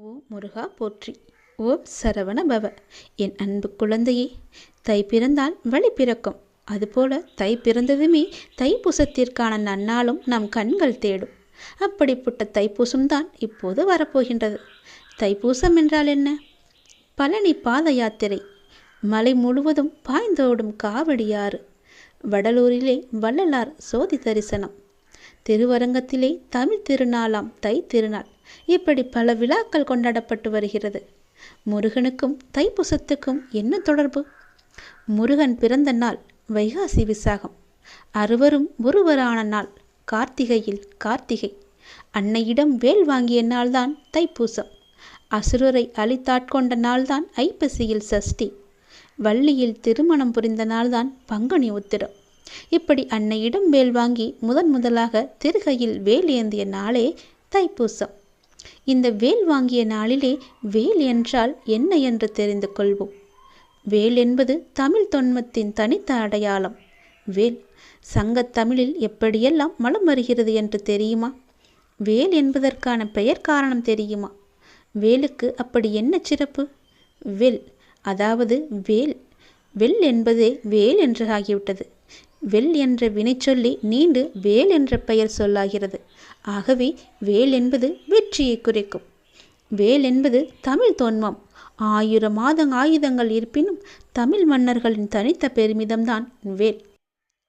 ஓ முருகா போற்றி. ஓம் சரவண பவ. என் அன்பு குழந்தையே தை பிறந்தால் வழி பிறக்கும். அதுபோல தை பிறந்ததுமே தைப்பூசத்திற்கான நன்னாளும் நம் கண்கள் தேடும். அப்படிப்பட்ட தைப்பூசம்தான் இப்போது வரப்போகின்றது. தைப்பூசம் என்றால் என்ன? பழனி பாத யாத்திரை. மலை முழுவதும் பாய்ந்தோடும் காவடியாறு. வடலூரிலே வள்ளலார் சோதி தரிசனம். திருவரங்கத்திலே தமிழ் திருநாளாம் தை திருநாள். இப்படி பல விழாக்கள் கொண்டாடப்பட்டு வருகிறது. முருகனுக்கும் தைப்பூசத்துக்கும் என்ன தொடர்பு? முருகன் பிறந்த நாள் வைகாசி விசாகம். அறுவரும் ஒருவரான நாள் கார்த்திகையில் கார்த்திகை. அன்னையிடம் வேல் வாங்கிய நாள்தான் தைப்பூசம். அசுரரை அழித்தாட்கொண்ட நாள்தான் ஐப்பசியில் சஷ்டி. வள்ளியில் திருமணம் புரிந்த நாள்தான் பங்குனி உத்திரம். இப்படி அன்னையிடம் வேல் வாங்கி முதன் முதலாக திருகையில் வேல் ஏந்திய நாளே தைப்பூசம். இந்த வேல் வாங்கிய நாளிலே வேல் என்றால் என்ன என்று தெரிந்து கொள்வோம். வேல் என்பது தமிழ் தொன்மத்தின் தனித்த அடையாளம். வேல் சங்கத் தமிழில் எப்படியெல்லாம் மலம் வருகிறது என்று தெரியுமா? வேல் என்பதற்கான பெயர் காரணம் தெரியுமா? வேலுக்கு அப்படி என்ன சிறப்பு? வெல் அதாவது வேல் வெல் என்பதே வேல் என்று ஆகிவிட்டது. வெல் என்ற வினைச்சொல்லி நீண்டு வேல் என்ற பெயர் சொல்லாகிறது. ஆகவே வேல் என்பது வெற்றியை குறிக்கும். வேல் என்பது தமிழ் தொன்மம். ஆயிரம் மாதம் ஆயுதங்கள் இருப்பினும் தமிழ் மன்னர்களின் தனித்த பெருமிதம்தான் வேல்.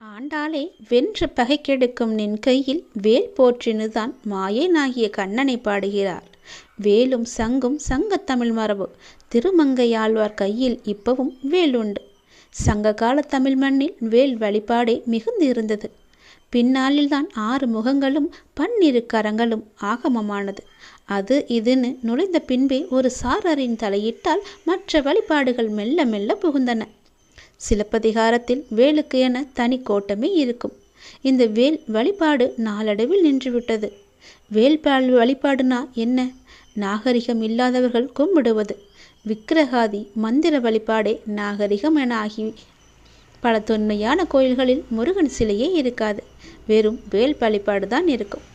ஆண்டாளே வென்று பகை கெடுக்கும் நின் கையில் வேல் போற்றினுதான் மாயேனாகிய கண்ணனை பாடுகிறார் வேலும் சங்கும் சங்கத்தமிழ் மரபு. திருமங்கையாழ்வார் கையில் இப்பவும் வேல் உண்டு சங்ககால தமிழ் மண்ணில் வேல் வழிபாடே மிகுந்து இருந்தது பின்னாளில்தான் ஆறு முகங்களும் பன்னிரு கரங்களும் ஆகமமானது. அது இதுன்னு நுழைந்த பின்பே ஒரு சாரரின் தலையிட்டால் மற்ற வழிபாடுகள் மெல்ல மெல்ல புகுந்தன. சிலப்பதிகாரத்தில் வேலுக்கு என தனி கோட்டமே இருக்கும். இந்த வேல் வழிபாடு நாளடைவில் நின்றுவிட்டது. வேல்பால் வழிபாடுனா என்ன? நாகரிகம் இல்லாதவர்கள் கும்பிடுவது. விக்கிரகாதி மந்திர வழிபாடே நாகரிகம் என ஆகி பல தொன்மையான கோயில்களில் முருகன் சிலையே இருக்காது. வெறும் வேல் வழிபாடு தான் இருக்கும்.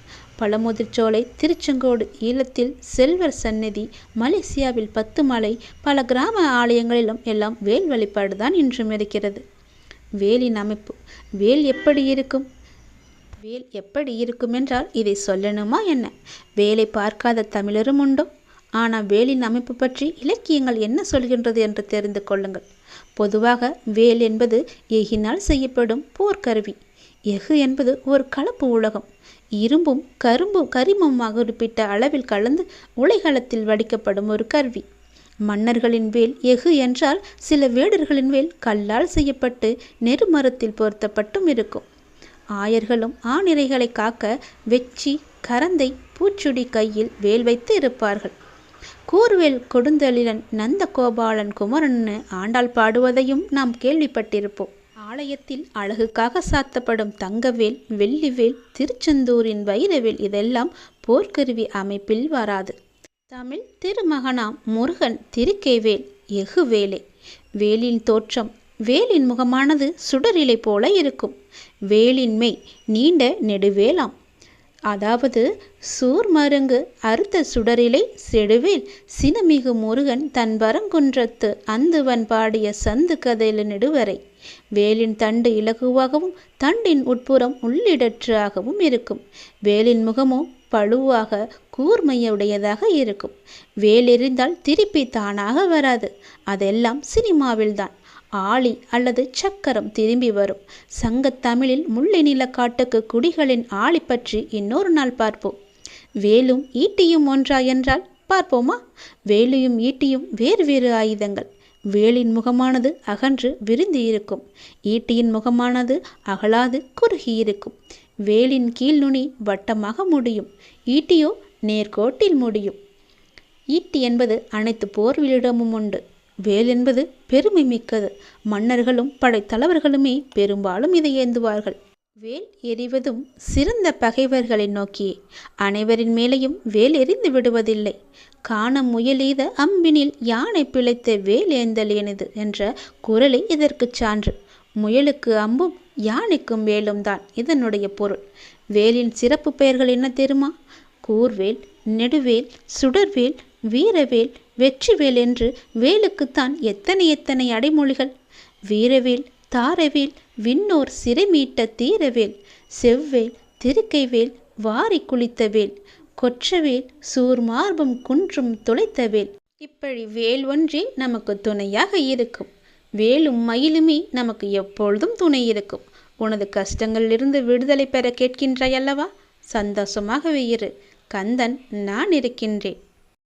பழமுதிர்ச்சோலை திருச்செங்கோடு ஈழத்தில் செல்வர் சந்நிதி மலேசியாவில் பத்து மலை பல கிராம ஆலயங்களிலும் எல்லாம் வேல் வழிபாடு தான் இன்றும் இருக்கிறது. வேலின் அமைப்பு வேல் எப்படி இருக்கும்? வேல் எப்படி இருக்கும் என்றால் இதை சொல்லணுமா என்ன? வேலை பார்க்காத தமிழரும் உண்டோ? ஆனால் வேலின் அமைப்பு பற்றி இலக்கியங்கள் என்ன சொல்கின்றது என்று தெரிந்து கொள்ளுங்கள். பொதுவாக வேல் என்பது எகினால் செய்யப்படும் போர்க்கருவி. எஃகு என்பது ஒரு கலப்பு உலகம். இரும்பும் கரும்பு கரிமமாக குறிப்பிட்ட அளவில் கலந்து உலைகளத்தில் வடிக்கப்படும் ஒரு கருவி. மன்னர்களின் வேல் எஃகு என்றால் சில வேடர்களின் வேல் கல்லால் செய்யப்பட்டு நெருமரத்தில் பொருத்தப்பட்டும் இருக்கும். ஆயர்களும் ஆணிரைகளை காக்க வெச்சி கரந்தை பூச்சுடி கையில் வேல் வைத்து இருப்பார்கள். கூர்வேல் கொடுந்தளிரன் நந்த கோபாலன் குமரன்னு ஆண்டாள் பாடுவதையும் நாம் கேள்விப்பட்டிருப்போம். ஆலயத்தில் அழகுக்காக சாத்தப்படும் தங்கவேல் வெள்ளிவேல் திருச்செந்தூரின் வைரவேல் இதெல்லாம் போர்க்கருவி அமைப்பில் வராது. தமிழ் திருமகனாம் முருகன் திருக்கைவேல் எகுவேலே. வேலின் தோற்றம் வேலின் முகமானது சுடரிலை போல இருக்கும். வேலின் மெய் நீண்ட நெடுவேலாம். அதாவது சூர்மருங்கு அறுத்த சுடரிலை செடுவேல் சினமிகு முருகன் தன் வரங்குன்றத்து அந்துவன் பாடிய சந்து கதையில நெடுவரை. வேலின் தண்டு இலகுவாகவும் தண்டின் உட்புறம் உள்ளிடற்றாகவும் இருக்கும். வேலின் முகமோ பழுவாக கூர்மையுடையதாக இருக்கும். வேலெறிந்தால் திருப்பி தானாக வராது. அதெல்லாம் சினிமாவில்தான். ஆளி அல்லது சக்கரம் திரும்பி வரும். சங்கத் தமிழில் முல்லை நிலக்காட்டுக்கு குடிகளின் ஆளி பற்றி இன்னொரு நாள் பார்ப்போம். வேலும் ஈட்டியும் ஒன்றா என்றால் பார்ப்போமா? வேலையும் ஈட்டியும் வேறு வேறு ஆயுதங்கள். வேலின் முகமானது அகன்று விரிந்து இருக்கும். ஈட்டியின் முகமானது அகலாது குறுகி இருக்கும். வேலின் கீழ் நுனி வட்டமாக முடியும். ஈட்டியோ நேர்கோட்டில் முடியும். ஈட்டி என்பது அனைத்து போர்வீலிடமும் உண்டு. வேல் என்பது பெருமை மிக்கது. மன்னர்களும் படைத்தலைவர்களுமே பெரும்பாலும் இதை ஏந்துவார்கள். வேல் எறிவதும் சிறந்த பகைவர்களை நோக்கியே. அனைவரின் மேலேயும் வேல் எறிந்து விடுவதில்லை. காண முயலெய்த அம்பினில் யானை பிழைத்த வேல் ஏந்தலேனது என்ற குரலை இதற்கு சான்று. முயலுக்கு அம்பும் யானைக்கும் வேலும் தான் இதனுடைய பொருள். வேலின் சிறப்பு பெயர்கள் என்ன தெரியுமா? கூர்வேல் நெடுவேல் சுடர்வேல் வீரவேல் வெற்றிவேல் என்று வேலுக்குத்தான் எத்தனை எத்தனை அடைமொழிகள். வீரவேல் தாரவேல் விண்ணோர் சிறைமீட்ட தீரவேல் செவ்வேல் திருக்கைவேல் வாரி குளித்த வேல் கொற்றவேல் சூர்மார்பம் குன்றும் துளைத்தவேல். இப்படி வேல் ஒன்றே நமக்கு துணையாக இருக்கும். வேலும் மயிலுமே நமக்கு எப்பொழுதும் துணை இருக்கும். உனது கஷ்டங்களிலிருந்து விடுதலை பெற கேட்கின்றாய் அல்லவா? சந்தோஷமாகவே இரு. கந்தன் நான் இருக்கின்றேன்.